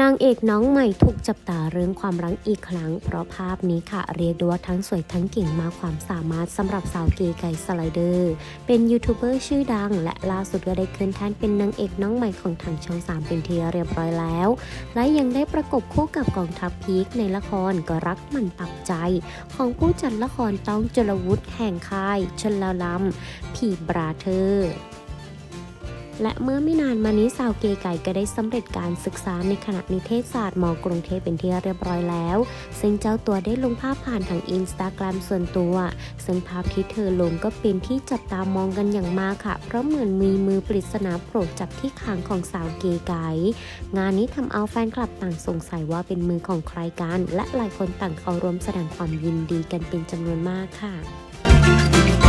นางเอกน้องใหม่ถูกจับตาเรื่องความรักอีกครั้ง เพราะภาพนี้ค่ะ เรียกได้ว่าทั้งสวยทั้งเก่งมากความสามารถสำหรับสาวเก๋ไก่สไลเดอร์ เป็นยูทูบเบอร์ชื่อดัง และล่าสุดก็ได้ขึ้นแทนเป็นนางเอกน้องใหม่ของทางช่อง 3 เป็นที่เรียบร้อยแล้ว และยังได้ประกบคู่กับกองทัพพีคในละครก็รักมันปักใจ ของผู้จัดละครต้องจรวุฒิแห่งค่ายชนลลำผีบราเธอร์ และเมื่อไม่นานมานี้สาวเกไก่ก็ได้สำเร็จการศึกษาในคณะนิเทศศาสตร์มกรุงเทพเป็นที่เรียบร้อยแล้ว ซึ่งเจ้าตัวได้ลงภาพผ่านทางอินสตาแกรมส่วนตัว ซึ่งภาพที่เธอลงก็เป็นที่จับตามองกันอย่างมากค่ะ เพราะเหมือนมีมือปริศนาโผล่จับที่คางของสาวเกไก่งานนี้ทำเอาแฟนคลับต่างสงสัยว่าเป็นมือของใครกัน และหลายคนต่างเข้าร่วมแสดงความยินดีกันเป็นจำนวนมากค่ะ